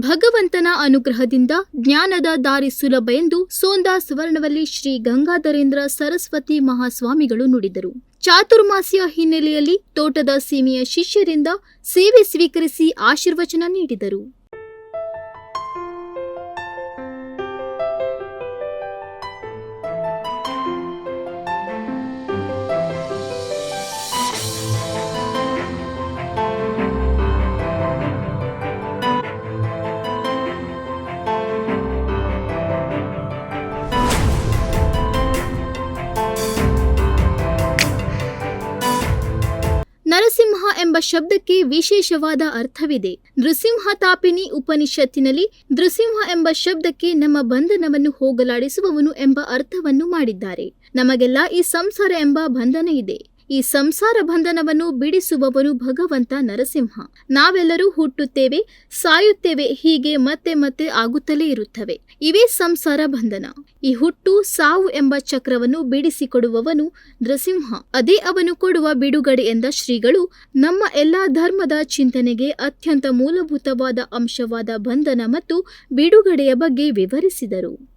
ಭಗವಂತನ ಅನುಗ್ರಹದಿಂದ ಜ್ಞಾನದ ದಾರಿ ಸುಲಭ ಎಂದು ಸೋಂದಾ ಸುವರ್ಣವಲ್ಲಿ ಶ್ರೀ ಗಂಗಾಧರೇಂದ್ರ ಸರಸ್ವತಿ ಮಹಾಸ್ವಾಮಿಗಳು ನುಡಿದರು. ಚಾತುರ್ಮಾಸಿಯ ಹಿನ್ನೆಲೆಯಲ್ಲಿ ತೋಟದ ಸೀಮೆಯ ಶಿಷ್ಯರಿಂದ ಸೇವೆ ಸ್ವೀಕರಿಸಿ ಆಶೀರ್ವಚನ ನೀಡಿದರು. ನರಸಿಂಹ ಎಂಬ ಶಬ್ದಕ್ಕೆ ವಿಶೇಷವಾದ ಅರ್ಥವಿದೆ. ನೃಸಿಂಹ ತಾಪಿನಿ ಉಪನಿಷತ್ತಿನಲ್ಲಿ ನೃಸಿಂಹ ಎಂಬ ಶಬ್ದಕ್ಕೆ ನಮ್ಮ ಬಂಧನವನ್ನು ಹೋಗಲಾಡಿಸುವವನು ಎಂಬ ಅರ್ಥವನ್ನು ಮಾಡಿದ್ದಾರೆ. ನಮಗೆಲ್ಲ ಈ ಸಂಸಾರ ಎಂಬ ಬಂಧನ ಇದೆ. ಈ ಸಂಸಾರ ಬಂಧನವನ್ನು ಬಿಡಿಸುವವನು ಭಗವಂತ ನರಸಿಂಹ. ನಾವೆಲ್ಲರೂ ಹುಟ್ಟುತ್ತೇವೆ, ಸಾಯುತ್ತೇವೆ, ಹೀಗೆ ಮತ್ತೆ ಮತ್ತೆ ಆಗುತ್ತಲೇ ಇರುತ್ತವೆ. ಇವೇ ಸಂಸಾರ ಬಂಧನ. ಈ ಹುಟ್ಟು, ಸಾವು ಎಂಬ ಚಕ್ರವನ್ನು ಬಿಡಿಸಿಕೊಡುವವನು ನರಸಿಂಹ. ಅದೇ ಅವನು ಕೊಡುವ ಬಿಡುಗಡೆ ಎಂದ ಶ್ರೀಗಳು, ನಮ್ಮ ಎಲ್ಲಾ ಧರ್ಮದ ಚಿಂತನೆಗೆ ಅತ್ಯಂತ ಮೂಲಭೂತವಾದ ಅಂಶವಾದ ಬಂಧನ ಮತ್ತು ಬಿಡುಗಡೆಯ ಬಗ್ಗೆ ವಿವರಿಸಿದರು.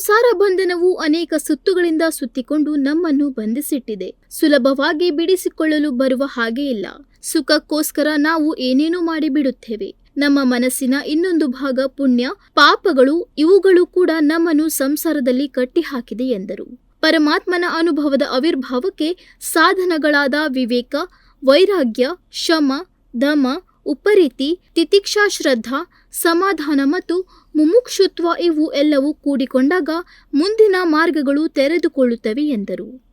ಸಂಸಾರ ಬಂಧನವು ಅನೇಕ ಸುತ್ತುಗಳಿಂದ ಸುತ್ತಿಕೊಂಡು ನಮ್ಮನ್ನು ಬಂಧಿಸಿಟ್ಟಿದೆ. ಸುಲಭವಾಗಿ ಬಿಡಿಸಿಕೊಳ್ಳಲು ಬರುವ ಹಾಗೆ ಇಲ್ಲ. ಸುಖಕ್ಕೋಸ್ಕರ ನಾವು ಏನೇನೋ ಮಾಡಿಬಿಡುತ್ತೇವೆ. ನಮ್ಮ ಮನಸ್ಸಿನ ಇನ್ನೊಂದು ಭಾಗ ಪುಣ್ಯ, ಪಾಪಗಳು, ಇವುಗಳು ಕೂಡ ನಮ್ಮನ್ನು ಸಂಸಾರದಲ್ಲಿ ಕಟ್ಟಿಹಾಕಿದೆ ಎಂದರು. ಪರಮಾತ್ಮನ ಅನುಭವದ ಆವಿರ್ಭಾವಕ್ಕೆ ಸಾಧನಗಳಾದ ವಿವೇಕ, ವೈರಾಗ್ಯ, ಶಮ, ದಮ ಉಪರೀತಿ ತಿತಿಕ್ಷಾ ಶ್ರದ್ಧಾ ಸಮಾಧಾನ ಮತ್ತು ಮುಮುಕ್ಷುತ್ವ ಇವು ಎಲ್ಲವೂ ಕೂಡಿಕೊಂಡಾಗ ಮುಂದಿನ ಮಾರ್ಗಗಳು ತೆರೆದುಕೊಳ್ಳುತ್ತವೆ ಎಂದರು.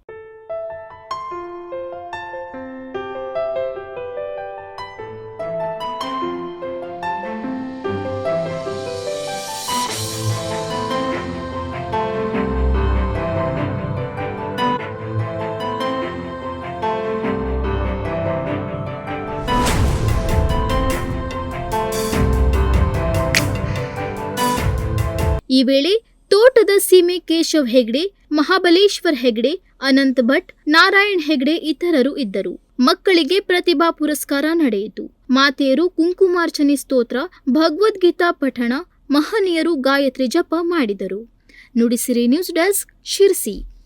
ಈ ವೇಳೆ ತೋಟದ ಸೀಮೆ ಕೇಶವ್ ಹೆಗ್ಡೆ, ಮಹಾಬಲೇಶ್ವರ್ ಹೆಗ್ಡೆ, ಅನಂತ್ ಭಟ್, ನಾರಾಯಣ್ ಹೆಗ್ಡೆ ಇತರರು ಇದ್ದರು. ಮಕ್ಕಳಿಗೆ ಪ್ರತಿಭಾ ಪುರಸ್ಕಾರ ನಡೆಯಿತು. ಮಾತೆಯರು ಕುಂಕುಮಾರ್ಚನೆ ಸ್ತೋತ್ರ, ಭಗವದ್ಗೀತಾ ಪಠಣ, ಮಹನೀಯರು ಗಾಯತ್ರಿ ಜಪ ಮಾಡಿದರು. Nudisiri news desk Sirsi.